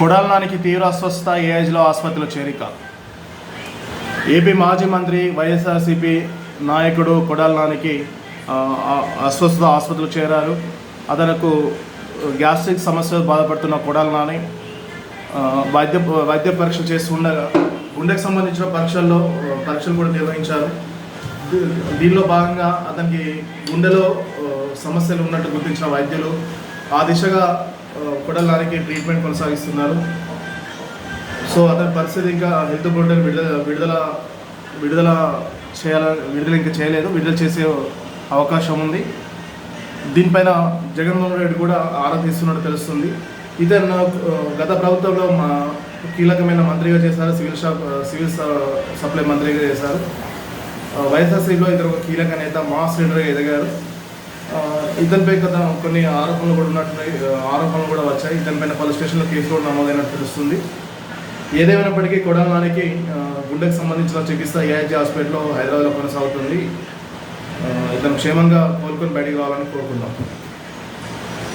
కొడాలనానికి తీవ్ర అస్వస్థ ఏఐజ్లో ఆసుపత్రిలో చేరిక. ఏపీ మాజీ మంత్రి వైఎస్ఆర్సీపీ నాయకుడు కొడాలనానికి అస్వస్థ ఆసుపత్రిలో చేరారు. అతనికి గ్యాస్ట్రిక్ సమస్యలు బాధపడుతున్న కొడాలనాని వైద్య వైద్య పరీక్షలు చేస్తూ ఉండగా గుండెకు సంబంధించిన పరీక్షల్లో పరీక్షలు కూడా నిర్వహించారు. దీనిలో భాగంగా అతనికి గుండెలో సమస్యలు ఉన్నట్టు గుర్తించిన వైద్యులు ఆ దిశగా ఆ, ట్రీట్మెంట్ కొనసాగిస్తున్నారు. సో అతని పరిస్థితి ఇంకా హెల్త్ బోర్డు విడుదల విడుదల విడుదల చేయాల విడుదల ఇంకా చేయలేదు. విడుదల చేసే అవకాశం ఉంది. దీనిపైన జగన్మోహన్ రెడ్డి కూడా ఆరా తీస్తున్నట్టు తెలుస్తుంది. ఇతను గత ప్రభుత్వంలో మా కీలకమైన మంత్రిగా చేశారు. సివిల్ షాప్ సివిల్ సప్లై మంత్రిగా చేశారు. వైఎస్ఆర్సీలో ఇతను ఒక కీలక నేత మాస్ లీడర్గా ఎదిగారు. ఇతనిపై కదా కొన్ని ఆరోపణలు కూడా ఉన్నట్టున్నాయి. ఆరోపణలు కూడా వచ్చాయి. ఇతనిపైన పలు స్టేషన్లో కేసు కూడా నమోదైనట్టు తెలుస్తుంది. ఏదేమైనప్పటికీ కొడాలనానికి గుండెకు సంబంధించిన చికిత్స ఏఐజీ హాస్పిటల్లో హైదరాబాద్లో కొనసాగుతుంది. ఇతను క్షేమంగా కోలుకొని బయటికి రావాలని కోరుకుందాం